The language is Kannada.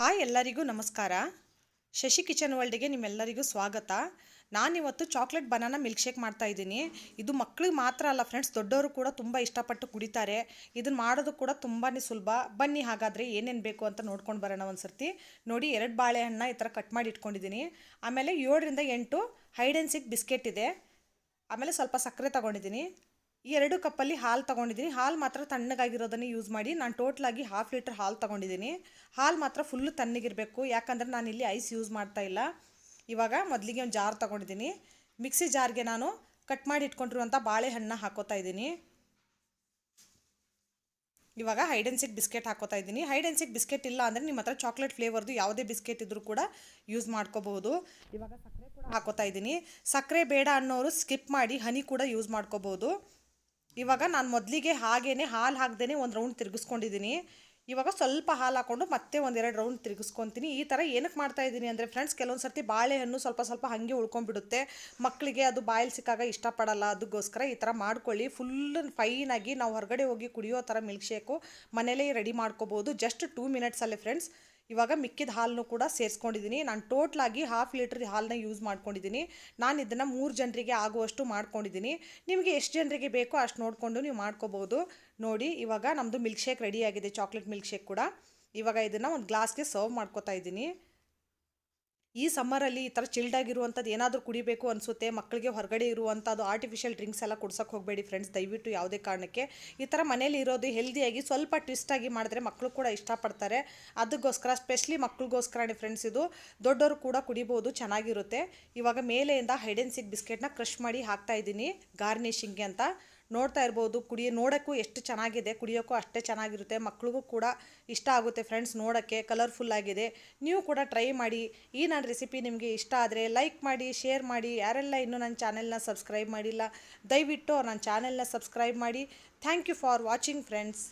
ಹಾಯ್ ಎಲ್ಲರಿಗೂ ನಮಸ್ಕಾರ. ಶಶಿ ಕಿಚನ್ ವರ್ಲ್ಡ್ಗೆ ನಿಮ್ಮೆಲ್ಲರಿಗೂ ಸ್ವಾಗತ. ನಾನಿವತ್ತು ಚಾಕ್ಲೇಟ್ ಬನಾನ ಮಿಲ್ಕ್ ಶೇಕ್ ಮಾಡ್ತಾ ಇದ್ದೀನಿ. ಇದು ಮಕ್ಳಿಗೆ ಮಾತ್ರ ಅಲ್ಲ ಫ್ರೆಂಡ್ಸ್ ದೊಡ್ಡವರು ಕೂಡ ತುಂಬ ಇಷ್ಟಪಟ್ಟು ಕುಡಿತಾರೆ. ಇದನ್ನು ಮಾಡೋದು ಕೂಡ ತುಂಬಾ ಸುಲಭ. ಬನ್ನಿ ಹಾಗಾದರೆ ಏನೇನು ಬೇಕು ಅಂತ ನೋಡ್ಕೊಂಡು ಬರೋಣ ಒಂದು ಸರ್ತಿ ನೋಡಿ, ಎರಡು ಬಾಳೆಹಣ್ಣ ಈ ಥರ ಕಟ್ ಮಾಡಿ ಇಟ್ಕೊಂಡಿದ್ದೀನಿ. ಆಮೇಲೆ ಏಳರಿಂದ ಎಂಟು ಹೈಡ್ ಸಿಕ್ ಬಿಸ್ಕೆಟ್ ಇದೆ. ಆಮೇಲೆ ಸ್ವಲ್ಪ ಸಕ್ಕರೆ ತಗೊಂಡಿದ್ದೀನಿ. ಎರಡು ಕಪ್ಪಲ್ಲಿ ಹಾಲು ತೊಗೊಂಡಿದ್ದೀನಿ. ಹಾಲು ಮಾತ್ರ ತಣ್ಣಗಾಗಿರೋದನ್ನು ಯೂಸ್ ಮಾಡಿ ನಾನು ಟೋಟ್ಲಾಗಿ ಹಾಫ್ ಲೀಟ್ರ್ ಹಾಲು ತೊಗೊಂಡಿದ್ದೀನಿ. ಹಾಲು ಮಾತ್ರ ಫುಲ್ಲು ತಣ್ಣಗಿರಬೇಕು. ಯಾಕಂದರೆ ನಾನು ಇಲ್ಲಿ ಐಸ್ ಯೂಸ್ ಮಾಡ್ತಾ ಇಲ್ಲ. ಇವಾಗ ಮೊದಲಿಗೆ ಒಂದು ಜಾರ್ ತೊಗೊಂಡಿದ್ದೀನಿ. ಮಿಕ್ಸಿ ಜಾರ್ಗೆ ನಾನು ಕಟ್ ಮಾಡಿ ಇಟ್ಕೊಂಡಿರುವಂಥ ಬಾಳೆಹಣ್ಣು ಹಾಕೋತಾ ಇದ್ದೀನಿ. ಇವಾಗ ಹೈಡ್ ಬಿಸ್ಕೆಟ್ ಹಾಕೋತಾ ಇದ್ದೀನಿ. ಹೈಡ್ ಬಿಸ್ಕೆಟ್ ಇಲ್ಲ ಅಂದರೆ ನಿಮ್ಮ ಹತ್ರ ಚಾಕ್ಲೇಟ್ ಫ್ಲೇವರ್ದು ಯಾವುದೇ ಬಿಸ್ಕೆಟ್ ಇದ್ದರೂ ಕೂಡ ಯೂಸ್ ಮಾಡ್ಕೋಬಹುದು. ಇವಾಗ ಸಕ್ಕರೆ ಕೂಡ ಹಾಕೋತಾ ಇದ್ದೀನಿ. ಸಕ್ಕರೆ ಬೇಡ ಅನ್ನೋರು ಸ್ಕಿಪ್ ಮಾಡಿ ಹನಿ ಕೂಡ ಯೂಸ್ ಮಾಡ್ಕೋಬಹುದು. ಇವಾಗ ನಾನು ಮೊದಲಿಗೆ ಹಾಗೇ ಹಾಲು ಹಾಕ್ದೇ ಒಂದು ರೌಂಡ್ ತಿರುಗಿಸ್ಕೊಂಡಿದ್ದೀನಿ ಇವಾಗ ಸ್ವಲ್ಪ ಹಾಲು ಹಾಕ್ಕೊಂಡು ಮತ್ತೆ ಒಂದೆರಡು ರೌಂಡ್ ತಿರುಗಿಸ್ಕೊತೀನಿ. ಈ ಥರ ಏನಕ್ಕೆ ಮಾಡ್ತಾ ಇದ್ದೀನಿ ಅಂದರೆ ಫ್ರೆಂಡ್ಸ್ ಕೆಲವೊಂದು ಸರ್ತಿ ಬಾಳೆಹಣ್ಣು ಸ್ವಲ್ಪ ಸ್ವಲ್ಪ ಹಾಗೆ ಉಳ್ಕೊಂಡ್ಬಿಡುತ್ತೆ. ಮಕ್ಕಳಿಗೆ ಅದು ಬಾಯಲ್ಲಿ ಸಿಕ್ಕಾಗ ಇಷ್ಟಪಡಲ್ಲ, ಅದಕ್ಕೋಸ್ಕರ ಈ ಥರ ಮಾಡ್ಕೊಳ್ಳಿ. ಫುಲ್ ಫೈನಾಗಿ ನಾವು ಹೊರಗಡೆ ಹೋಗಿ ಕುಡಿಯೋ ಥರ ಮಿಲ್ಕ್ ಶೇಕು ಮನೇಲೇ ರೆಡಿ ಮಾಡ್ಕೋಬೋದು. ಜಸ್ಟ್ ಟೂ ಮಿನಿಟ್ಸಲ್ಲೇ ಫ್ರೆಂಡ್ಸ್ ಇವಾಗ ಮಿಕ್ಕಿದ ಹಾಲನ್ನು ಕೂಡ ಸೇರಿಸ್ಕೊಂಡಿದ್ದೀನಿ. ನಾನು ಟೋಟ್ಲಾಗಿ ಹಾಫ್ ಲೀಟ್ರ್ ಹಾಲನ್ನ ಯೂಸ್ ಮಾಡ್ಕೊಂಡಿದ್ದೀನಿ. ನಾನು ಇದನ್ನು ಮೂರು ಜನರಿಗೆ ಆಗುವಷ್ಟು ಮಾಡ್ಕೊಂಡಿದ್ದೀನಿ. ನಿಮಗೆ ಎಷ್ಟು ಜನರಿಗೆ ಬೇಕೋ ಅಷ್ಟು ನೋಡಿಕೊಂಡು ನೀವು ಮಾಡ್ಕೋಬೋದು. ನೋಡಿ, ಇವಾಗ ನಮ್ಮದು ಮಿಲ್ಕ್ ಶೇಕ್ ರೆಡಿಯಾಗಿದೆ ಚಾಕ್ಲೇಟ್ ಮಿಲ್ಕ್ ಶೇಕ್ ಕೂಡ. ಇವಾಗ ಇದನ್ನು ಒಂದು ಗ್ಲಾಸ್ಗೆ ಸರ್ವ್ ಮಾಡ್ಕೋತಾ ಇದ್ದೀನಿ. ಈ ಸಮ್ಮರಲ್ಲಿ ಈ ಥರ ಚಿಲ್ಡ್ ಆಗಿರುವಂಥದ್ದು ಏನಾದರೂ ಕುಡಿಬೇಕು ಅನಿಸುತ್ತೆ ಮಕ್ಕಳಿಗೆ ಹೊರಗಡೆ ಇರುವಂಥದ್ದು ಆರ್ಟಿಫಿಷಿಯಲ್ ಡ್ರಿಂಕ್ಸ್ ಎಲ್ಲ ಕುಡ್ಸೋಕೆ ಹೋಗಬೇಡಿ ಫ್ರೆಂಡ್ಸ್ ದಯವಿಟ್ಟು ಯಾವುದೇ ಕಾರಣಕ್ಕೆ ಈ ಥರ ಮನೇಲಿ ಇರೋದು ಹೆಲ್ದಿಯಾಗಿ ಸ್ವಲ್ಪ ಟ್ವಿಸ್ಟಾಗಿ ಮಾಡಿದ್ರೆ ಮಕ್ಕಳು ಕೂಡ ಇಷ್ಟಪಡ್ತಾರೆ. ಅದಕ್ಕೋಸ್ಕರ ಸ್ಪೆಷಲಿ ಮಕ್ಕಳಿಗೋಸ್ಕರನೇ ಫ್ರೆಂಡ್ಸ್ ಇದು. ದೊಡ್ಡವರು ಕೂಡ ಕುಡಿಬೋದು, ಚೆನ್ನಾಗಿರುತ್ತೆ. ಇವಾಗ ಮೇಲೆಯಿಂದ ಹೈಡೆನ್ಸಿಕ್ ಬಿಸ್ಕೆಟ್ನ ಕ್ರಷ್ ಮಾಡಿ ಹಾಕ್ತಾ ಇದ್ದೀನಿ ಗಾರ್ನಿಷಿಂಗ್ಗೆ ಅಂತ. ನೋಡ್ತಾ ಇರ್ಬೋದು. ಕುಡಿಯ, ನೋಡೋಕ್ಕೂ ಎಷ್ಟು ಚೆನ್ನಾಗಿದೆ, ಕುಡಿಯೋಕ್ಕೂ ಅಷ್ಟೇ ಚೆನ್ನಾಗಿರುತ್ತೆ. ಮಕ್ಳಿಗೂ ಕೂಡ ಇಷ್ಟ ಆಗುತ್ತೆ ಫ್ರೆಂಡ್ಸ್ ನೋಡೋಕ್ಕೆ ಕಲರ್ಫುಲ್ ಆಗಿದೆ. ನೀವು ಕೂಡ ಟ್ರೈ ಮಾಡಿ. ಈ ನನ್ನ ರೆಸಿಪಿ ನಿಮಗೆ ಇಷ್ಟ ಆದರೆ ಲೈಕ್ ಮಾಡಿ ಶೇರ್ ಮಾಡಿ. ಯಾರೆಲ್ಲ ಇನ್ನೂ ನನ್ನ ಚಾನೆಲ್ನ ಸಬ್ಸ್ಕ್ರೈಬ್ ಮಾಡಿಲ್ಲ, ದಯವಿಟ್ಟು ನನ್ನ ಚಾನೆಲ್ನ ಸಬ್ಸ್ಕ್ರೈಬ್ ಮಾಡಿ. Thank you for watching friends